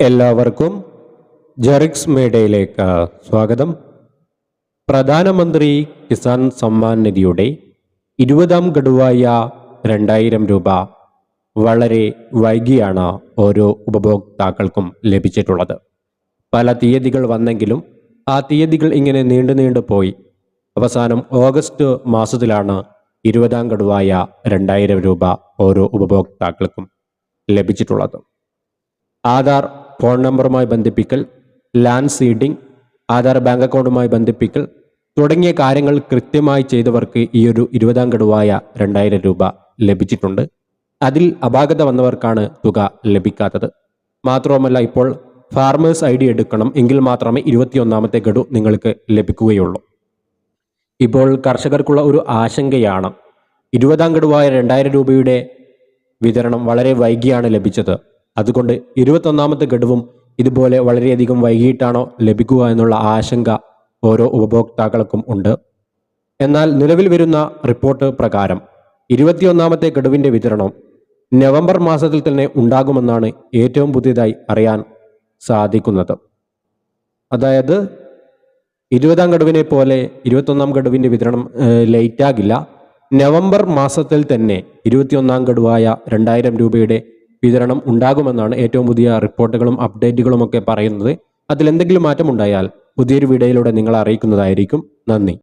എല്ലാവർക്കും ജെറിക്സ് മേഡയിലേക്ക് സ്വാഗതം. പ്രധാനമന്ത്രി കിസാൻ സമ്മാൻ നിധിയുടെ ഇരുപതാം ഗഡുവായ രണ്ടായിരം രൂപ വളരെ വൈകിയാണ് ഓരോ ഉപഭോക്താക്കൾക്കും ലഭിച്ചിട്ടുള്ളത്. പല തീയതികൾ വന്നെങ്കിലും ആ തീയതികൾ ഇങ്ങനെ നീണ്ടു നീണ്ടു പോയി. അവസാനം ഓഗസ്റ്റ് മാസത്തിലാണ് ഇരുപതാം ഗഡുവായ രണ്ടായിരം രൂപ ഓരോ ഉപഭോക്താക്കൾക്കും ലഭിച്ചിട്ടുള്ളത്. ആധാർ ഫോൺ നമ്പറുമായി ബന്ധിപ്പിക്കൽ ലാൻഡ് സീഡിംഗ് ആധാർ ബാങ്ക് അക്കൗണ്ടുമായി ബന്ധിപ്പിക്കൽ തുടങ്ങിയ കാര്യങ്ങൾ കൃത്യമായി ചെയ്തവർക്ക് ഈ ഒരു ഇരുപതാം ഗഡുവായ രണ്ടായിരം രൂപ ലഭിച്ചിട്ടുണ്ട്. അതിൽ അപാകത വന്നവർക്കാണ് തുക ലഭിക്കാത്തത്. മാത്രവുമല്ല ഇപ്പോൾ ഫാർമേഴ്സ് ഐ ഡി എടുക്കണം എങ്കിൽ മാത്രമേ ഇരുപത്തിയൊന്നാമത്തെ ഗഡു നിങ്ങൾക്ക് ലഭിക്കുകയുള്ളൂ. ഇപ്പോൾ കർഷകർക്കുള്ള ഒരു ആശങ്കയാണ് ഇരുപതാം ഗഡുവായ രണ്ടായിരം രൂപയുടെ വിതരണം വളരെ വൈകിയാണ് ലഭിച്ചത്. അതുകൊണ്ട് ഇരുപത്തൊന്നാമത്തെ ഗഡുവും ഇതുപോലെ വളരെയധികം വൈകിട്ടാണോ ലഭിക്കുക എന്നുള്ള ആശങ്ക ഓരോ ഉപഭോക്താക്കൾക്കും ഉണ്ട്. എന്നാൽ നിലവിൽ വരുന്ന റിപ്പോർട്ട് പ്രകാരം ഇരുപത്തിയൊന്നാമത്തെ ഗഡുവിന്റെ വിതരണം നവംബർ മാസത്തിൽ തന്നെ ഉണ്ടാകുമെന്നാണ് ഏറ്റവും പുതിയതായി അറിയാൻ സാധിക്കുന്നത്. അതായത് ഇരുപതാം ഗഡുവിനെ പോലെ ഇരുപത്തൊന്നാം ഗഡുവിന്റെ വിതരണം ലേറ്റ് ആകില്ല. നവംബർ മാസത്തിൽ തന്നെ ഇരുപത്തിയൊന്നാം ഗഡുവായ രണ്ടായിരം രൂപയുടെ വിതരണം ഉണ്ടാകുമെന്നാണ് ഏറ്റവും പുതിയ റിപ്പോർട്ടുകളും അപ്ഡേറ്റുകളും ഒക്കെ പറയുന്നത്. അതിലെന്തെങ്കിലും മാറ്റമുണ്ടായാൽ പുതിയൊരു വീഡിയോയിലൂടെ നിങ്ങളെ അറിയിക്കുന്നതായിരിക്കും. നന്ദി.